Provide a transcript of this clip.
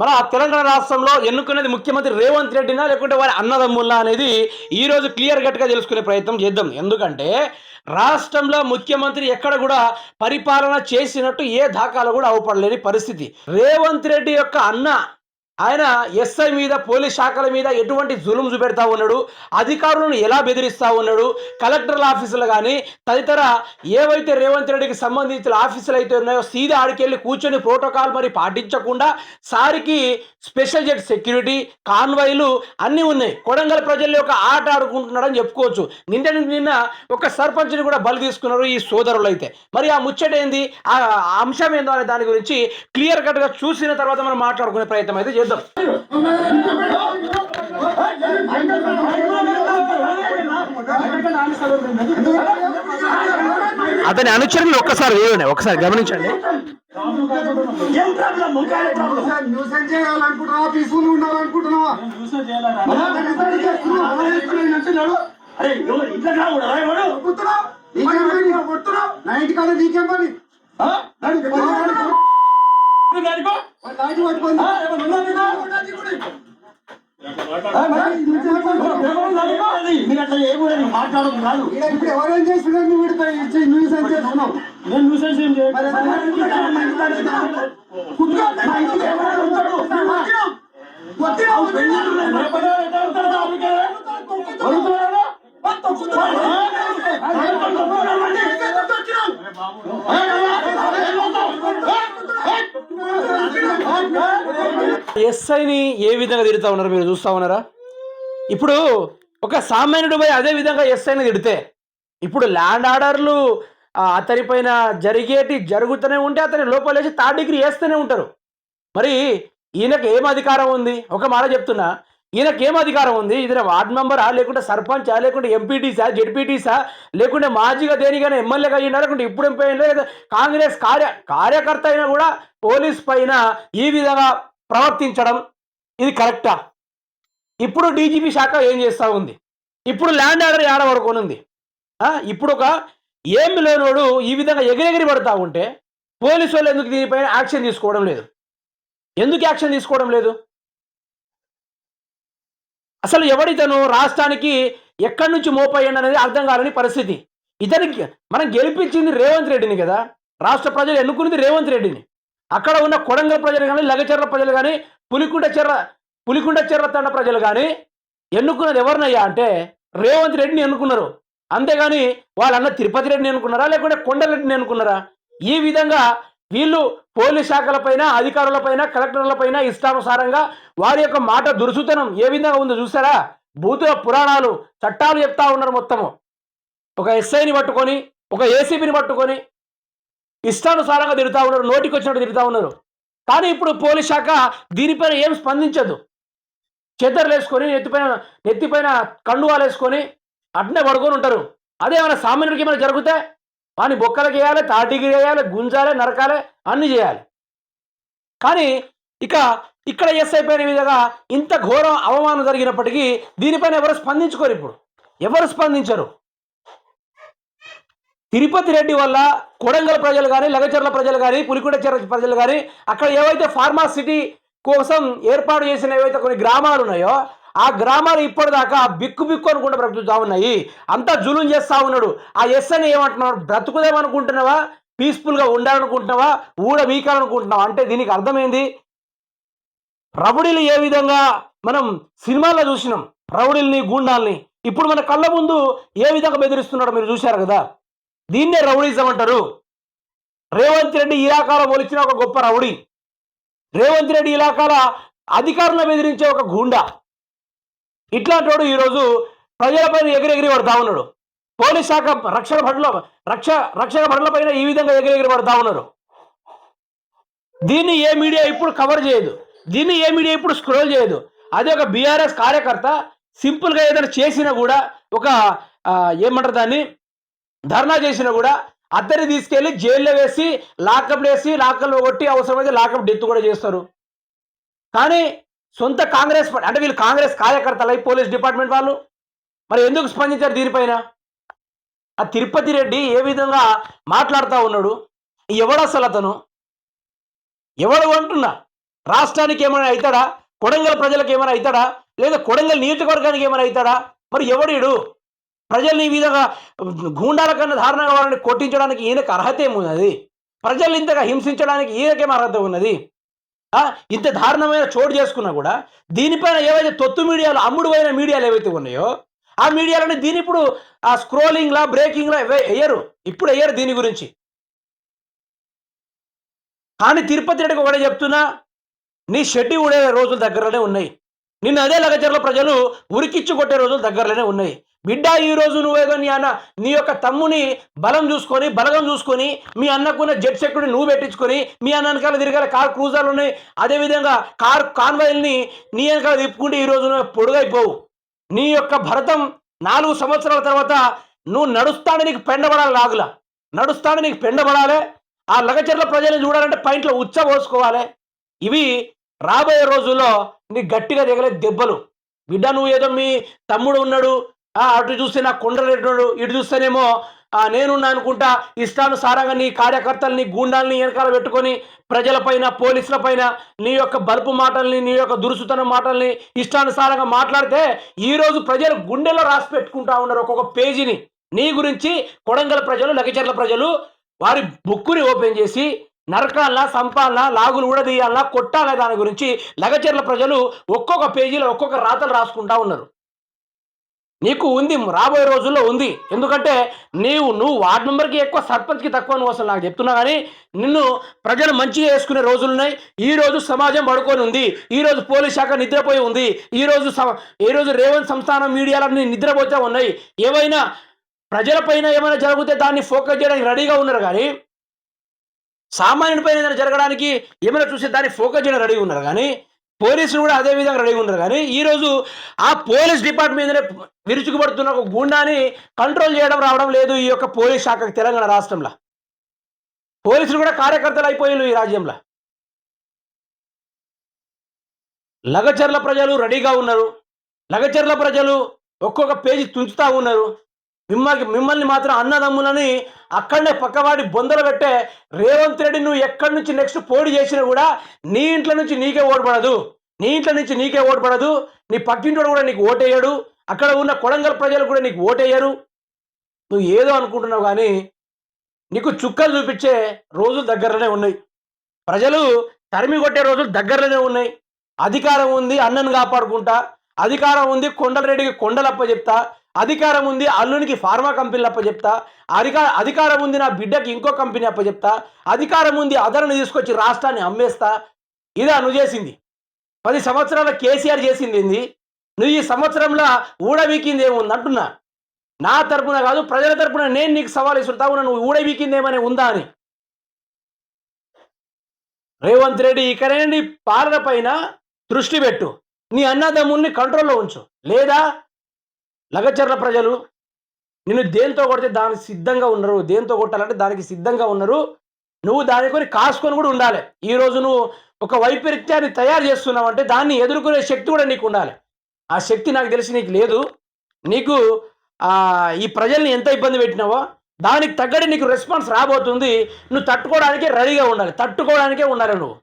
మన తెలంగాణ రాష్ట్రంలో ఎన్నుకునేది ముఖ్యమంత్రి రేవంత్ రెడ్డినా లేకుంటే వారి అన్నదమ్ముల్లా అనేది ఈరోజు క్లియర్ కట్గా తెలుసుకునే ప్రయత్నం చేద్దాం. ఎందుకంటే రాష్ట్రంలో ముఖ్యమంత్రి ఎక్కడ కూడా పరిపాలన చేసినట్టు ఏ దాఖాలు కూడా అవపడలేని పరిస్థితి. రేవంత్ రెడ్డి యొక్క అన్న ఆయన ఎస్ఐ మీద పోలీస్ శాఖల మీద ఎటువంటి జులుం చూపెడతా ఉన్నాడు? అధికారులను ఎలా బెదిరిస్తూ ఉన్నాడు? కలెక్టర్ల ఆఫీసులు కానీ తదితర ఏవైతే రేవంత్ రెడ్డికి సంబంధించిన ఆఫీసులు అయితే ఉన్నాయో సీదా ఆడికెళ్ళి కూర్చొని ప్రోటోకాల్ మరి పాటించకుండా సారికి స్పెషల్ జెట్ సెక్యూరిటీ కాన్వాయిలు అన్నీ ఉన్నాయి. కొడంగల్ ప్రజల్లో ఒక ఆట ఆడుకుంటున్నాడని చెప్పుకోవచ్చు. నిన్న నిన్న ఒక సర్పంచ్ని కూడా బలి తీసుకున్నారు ఈ సోదరులు అయితే. మరి ఆ ముచ్చట ఏంది ఆ ఆ అంశం ఏందో అనే దాని గురించి క్లియర్ కట్గా చూసిన తర్వాత మనం మాట్లాడుకునే ప్రయత్నం అయితే చేద్దాం అతని అనుచరులు ఒక్కసారి చూడండి ఒకసారి గమనించండి ఏం ప్రాబ్లం ముఖాలే ప్రాబ్లం న్యూసెన్స్ చేయాలనుకుంటున్నావా పీస్ఫుల్ ఉండాలనుకుంటున్నావా అరే నైట్ కాదు నీకేం పని మీరు అట్లా ఏమో మాట్లాడదు కాదు ఇప్పుడు ఎవరేం చేస్తున్నారు నువ్వు చేస్తున్నావు నేను ఏం ఎస్ఐని ఏ విధంగా తిడతా ఉన్నారు మీరు చూస్తా ఉన్నారా? ఇప్పుడు ఒక సామాన్యుడు పోయి అదే విధంగా ఎస్ఐని తిడితే ఇప్పుడు ల్యాండ్ ఆర్డర్లు అతనిపైన జరిగేటి జరుగుతూనే ఉంటే అతని లోపలేసి థర్డ్ డిగ్రీ వేస్తూనే ఉంటారు. మరి ఈయనకు ఏం అధికారం ఉంది? ఒక మాట చెప్తున్నా. ఈయనకి ఏం అధికారం ఉంది? ఇది వార్డ్ మెంబరా? లేకుంటే సర్పంచా? లేకుంటే ఎంపీటీసా? జెడ్పీటీసా? లేకుంటే మాజీగా దేనికైనా ఎమ్మెల్యేగా అయినా లేకుంటే ఇప్పుడు ఎంపీ అయినా లేదా కాంగ్రెస్ కార్య కార్యకర్త అయినా కూడా పోలీస్ పైన ఈ విధంగా ప్రవర్తించడం ఇది కరెక్టా? ఇప్పుడు డీజీపీ శాఖ ఏం చేస్తూ ఉంది? ఇప్పుడు ల్యాండ్ ఆర్డర్ ఏడబడుకొని ఉంది? ఇప్పుడు ఒక ఏమి లేనోడు ఈ విధంగా ఎగిరెగిరి పడతా ఉంటే పోలీసు వాళ్ళు ఎందుకు దీనిపైన యాక్షన్ తీసుకోవడం లేదు? ఎందుకు యాక్షన్ తీసుకోవడం లేదు? అసలు ఎవడితను రాష్ట్రానికి ఎక్కడి నుంచి మోపయ్యండి అనేది అర్థం కాలని పరిస్థితి. ఇతనికి మనం గెలిపించింది రేవంత్ రెడ్డిని కదా? రాష్ట్ర ప్రజలు ఎన్నుకున్నది రేవంత్ రెడ్డిని. అక్కడ ఉన్న కొడంగల్ ప్రజలు కానీ లగచెర్ల ప్రజలు కానీ పులికుంట చెర్ర పులికుంట చెర్ర తండ ప్రజలు కానీ ఎన్నుకున్నది ఎవరినయ్యా అంటే రేవంత్ రెడ్డిని ఎన్నుకున్నారు. అంతేగాని వాళ్ళన్న తిరుపతి రెడ్డిని ఎన్నుకున్నారా లేకుంటే కొండరెడ్డిని ఎన్నుకున్నారా? ఈ విధంగా వీళ్ళు పోలీస్ శాఖలపైన అధికారులపైన కలెక్టర్లపైన ఇష్టానుసారంగా వారి యొక్క మాట దురుసుతనం ఏ విధంగా ఉందో చూసారా? భూతుల పురాణాలు చట్టాలు చెప్తా ఉన్నారు మొత్తము. ఒక ఎస్ఐని పట్టుకొని ఒక ఏసీబీని పట్టుకొని ఇష్టానుసారంగా తిరుగుతూ ఉన్నారు నోటికి వచ్చినట్టు తిరుగుతూ ఉన్నారు. కానీ ఇప్పుడు పోలీస్ శాఖ దీనిపైన ఏం స్పందించదు. చెద్దర్లు వేసుకొని నెత్తిపైన నెత్తిపైన కండువాలు వేసుకొని అట్నే పడుకొని ఉంటారు. అదే ఏమైనా సామాన్యుడికి ఏమైనా జరిగితే వాని బొక్కలకి వేయాలి తాటికి వేయాలి గుంజాలి నరకాలి అన్నీ చేయాలి. కానీ ఇక ఇక్కడ ఎస్ అయిపోయిన విధంగా ఇంత ఘోరం అవమానం జరిగినప్పటికీ దీనిపైన ఎవరు స్పందించుకోరు ఇప్పుడు. ఎవరు స్పందించరు? తిరుపతి రెడ్డి వల్ల కొడంగల్ ప్రజలు కానీ లగచర్ల ప్రజలు కానీ పులికొండ ప్రజలు కానీ అక్కడ ఏవైతే ఫార్మా సిటీ కోసం ఏర్పాటు చేసిన ఏవైతే కొన్ని గ్రామాలు ఉన్నాయో ఆ గ్రామాలు ఇప్పటిదాకా బిక్కు బిక్కు అనుకుంటూ బ్రతుకుతా ఉన్నాయి. అంతా జులుం చేస్తా ఉన్నాడు. ఆ ఎస్ అని ఏమంటున్నాడు? బ్రతుకుదామనుకుంటున్నావా? పీస్ఫుల్గా ఉండాలనుకుంటున్నావా? ఊడ వీకాలనుకుంటున్నావా అంటే దీనికి అర్థమైంది? రౌడీలు ఏ విధంగా మనం సినిమాల్లో చూసినాం? రౌడీల్ని గూండాల్ని. ఇప్పుడు మన కళ్ళ ముందు ఏ విధంగా బెదిరిస్తున్నాడో మీరు చూశారు కదా? దీన్నే రౌడీజం అంటారు. రేవంత్ రెడ్డి ఇలాకాలో మొలిచిన ఒక గొప్ప రౌడీ. రేవంత్ రెడ్డి ఇలాకాల అధికారులను బెదిరించే ఒక గూండా. ఇట్లాంటి వాడు ఈరోజు ప్రజలపైన ఎగిరెగిరి పడతా ఉన్నాడు. పోలీస్ శాఖ రక్షణ భటుల రక్ష రక్షణ భటుల పైన ఈ విధంగా ఎగిరెగిరి పడతా ఉన్నారు. దీన్ని ఏ మీడియా ఇప్పుడు కవర్ చేయదు. దీన్ని ఏ మీడియా ఇప్పుడు స్క్రోల్ చేయదు. అదే ఒక బీఆర్ఎస్ కార్యకర్త సింపుల్గా ఏదైనా చేసినా కూడా ఒక ఏమంటారు దాన్ని? ధర్నా చేసినా కూడా అద్దరిని తీసుకెళ్ళి జైల్లో వేసి లాకప్లు వేసి లాకప్లు కొట్టి అవసరమైతే లాకప్ డెత్ కూడా చేస్తారు. కానీ సొంత కాంగ్రెస్ అంటే వీళ్ళు కాంగ్రెస్ కార్యకర్తలై పోలీస్ డిపార్ట్మెంట్ వాళ్ళు మరి ఎందుకు స్పందించారు దీనిపైన? ఆ తిరుపతి రెడ్డి ఏ విధంగా మాట్లాడుతూ ఉన్నాడు? ఎవడు అసలు అతను? ఎవడు అంటున్నా? రాష్ట్రానికి ఏమైనా అవుతాడా? కొడంగల్ ప్రజలకు ఏమైనా అవుతాడా? లేదా కొడంగల్ నియోజకవర్గానికి ఏమైనా అవుతాడా? మరి ఎవడీడు ప్రజల్ని ఈ విధంగా గూండాల కన్నా దారుణంగా వారిని కొట్టించడానికి ఈయనకు అర్హత ఏమున్నది? ప్రజలు ఇంతగా హింసించడానికి ఈయనకేం అర్హత ఉన్నది? ఇంత దారుణమైన చోటు చేసుకున్నా కూడా దీనిపైన ఏవైతే తొత్తు మీడియాలు అమ్ముడు పోయిన మీడియాలు ఏవైతే ఉన్నాయో ఆ మీడియాలని దీని ఇప్పుడు ఆ స్క్రోలింగ్లా బ్రేకింగ్లా వేయరు ఇప్పుడు వేయరు దీని గురించి. కానీ తిరుపతి రెడ్డికి ఒకటే చెప్తున్నా నీ షెడ్డి ఊడే రోజులు దగ్గరలోనే ఉన్నాయి. నిన్న అదే లగచర్ల ప్రజలు ఉరికిచ్చి కొట్టే రోజులు దగ్గరలోనే ఉన్నాయి. బిడ్డ ఈ రోజు నువ్వేదో నీ అన్న నీ యొక్క తమ్ముని బలం చూసుకొని బలగం చూసుకొని మీ అన్నకున్న జెట్ సెక్యూరిటీ నువ్వు పెట్టించుకొని మీ అన్న వెనకాల తిరగాల కార్ క్రూజర్లు ఉన్నాయి. అదేవిధంగా కార్ కాన్వాయిల్ని నీ వెనకాల తిప్పుకుంటే ఈ రోజు నువ్వు పొడుగైపోవు. నీ యొక్క భరతం నాలుగు సంవత్సరాల తర్వాత నువ్వు నడుస్తాను నీకు పెండబడాలి రాగులా. నడుస్తాను నీకు పెండబడాలి. ఆ లగచర్ల ప్రజల్ని చూడాలంటే పైంట్లో ఉచ్చ పోసుకోవాలి. ఇవి రాబోయే రోజుల్లో నీకు గట్టిగా దిగలే దెబ్బలు. బిడ్డ నువ్వు ఏదో మీ తమ్ముడు ఉన్నాడు అటు చూస్తే నా కొండలు ఇటు చూస్తేనేమో నేనున్నా అనుకుంటా ఇష్టానుసారంగా నీ కార్యకర్తల్ని గూండాలని వెనకాల పెట్టుకొని ప్రజలపైన పోలీసులపైన నీ యొక్క బలుపు మాటల్ని నీ యొక్క దురుసుతనం మాటల్ని ఇష్టానుసారంగా మాట్లాడితే ఈరోజు ప్రజలు గుండెలో రాసి పెట్టుకుంటా ఉన్నారు ఒక్కొక్క పేజీని. నీ గురించి కొడంగల్ ప్రజలు లగచర్ల ప్రజలు వారి బుక్కుని ఓపెన్ చేసి నరకాలనా సంపాలనా లాగులు కూడా తీయాలనా కొట్టాలా దాని గురించి లగచర్ల ప్రజలు ఒక్కొక్క పేజీలో ఒక్కొక్క రాతలు రాసుకుంటా ఉన్నారు. నీకు ఉంది రాబోయే రోజుల్లో ఉంది. ఎందుకంటే నీవు నువ్వు వార్డు మెంబర్కి ఎక్కువ సర్పంచ్కి తక్కువ నువ్వు అసలు నాకు చెప్తున్నా కానీ నిన్ను ప్రజలు మంచిగా వేసుకునే రోజులు ఉన్నాయి. ఈ రోజు సమాజం పడుకొని ఉంది. ఈరోజు పోలీస్ శాఖ నిద్రపోయి ఉంది. ఈరోజు రోజు స- ఈ రోజు రేవంత్ సంస్థానం మీడియాలన్నీ నిద్రపోతే ఉన్నాయి. ఏవైనా ప్రజలపైన ఏమైనా జరిగితే దాన్ని ఫోకస్ చేయడానికి రెడీగా ఉన్నారు కానీ సామాన్యుడిపైన ఏదైనా జరగడానికి ఏమైనా చూసి దాన్ని ఫోకస్ చేయడం రెడీగా ఉన్నారు కానీ పోలీసులు కూడా అదే విధంగా రెడీగా ఉన్నారు. కానీ ఈరోజు ఆ పోలీస్ డిపార్ట్మెంట్ మీదనే విరుచుకుపడుతున్న ఒక గుండాని కంట్రోల్ చేయడం రావడం లేదు ఈ యొక్క పోలీస్ శాఖకు తెలంగాణ రాష్ట్రంలో. పోలీసులు కూడా కార్యకర్తలు అయిపోయారు ఈ రాజ్యంలో. లగచర్ల ప్రజలు రెడీగా ఉన్నారు. లగచర్ల ప్రజలు ఒక్కొక్క పేజీ తుంచుతూ ఉన్నారు. మిమ్మల్ని మిమ్మల్ని మాత్రం అన్నదమ్ములని అక్కడనే పక్కవాడి బొందలు పెట్టే రేవంత్ రెడ్డి నువ్వు ఎక్కడి నుంచి నెక్స్ట్ పోటీ చేసినా కూడా నీ ఇంట్లో నుంచి నీకే ఓడిపడదు నీ ఇంట్లో నుంచి నీకే ఓడిపడదు నీ పక్కింటోడు కూడా నీకు ఓటేయడు. అక్కడ ఉన్న కొడంగల్ ప్రజలు కూడా నీకు ఓటేయరు. నువ్వు ఏదో అనుకుంటున్నావు కానీ నీకు చుక్కలు చూపించే రోజులు దగ్గరలోనే ఉన్నాయి. ప్రజలు తరిమి కొట్టే రోజులు దగ్గరలోనే ఉన్నాయి. అధికారం ఉంది అన్నను కాపాడుకుంటా. అధికారం ఉంది కొండలరెడ్డికి కొండలప్ప చెప్తా. అధికారం ఉంది అల్లునికి ఫార్మా కంపెనీలు అప్పచెప్తా అధికార అధికారం ఉంది నా బిడ్డకి ఇంకో కంపెనీ అప్ప చెప్తా అధికారం ఉంది అదనను తీసుకొచ్చి రాష్ట్రాన్ని అమ్మేస్తా. ఇదా నువ్వు చేసింది. పది సంవత్సరాల కేసీఆర్ చేసింది ఏంది? నువ్వు ఈ సంవత్సరంలో ఊడవీకింది ఏముంది అంటున్నా. నా తరపున కాదు ప్రజల తరపున నేను నీకు సవాల్ ఇస్తుంటావు నువ్వు ఊడవీకింది ఏమని ఉందా అని. రేవంత్ రెడ్డి ఇకనే నీ పాలన పైన దృష్టి పెట్టు. నీ అన్నదమ్ముల్ని కంట్రోల్లో ఉంచు. లేదా లగచర్ల ప్రజలు నిన్ను దేంతో కొడితే దానికి సిద్ధంగా ఉన్నారు? దేంతో కొట్టాలంటే దానికి సిద్ధంగా ఉన్నారు? నువ్వు దాని కొని కాసుకొని కూడా ఉండాలి. ఈరోజు నువ్వు ఒక వైపరీత్యాన్ని తయారు చేస్తున్నావు అంటే దాన్ని ఎదుర్కొనే శక్తి కూడా నీకు ఉండాలి. ఆ శక్తి నాకు తెలిసి నీకు లేదు. నీకు ఈ ప్రజల్ని ఎంత ఇబ్బంది పెట్టినావో దానికి తగ్గట్టు నీకు రెస్పాన్స్ రాబోతుంది. నువ్వు తట్టుకోవడానికే రెడీగా ఉండాలి. తట్టుకోవడానికే ఉండాలి నువ్వు.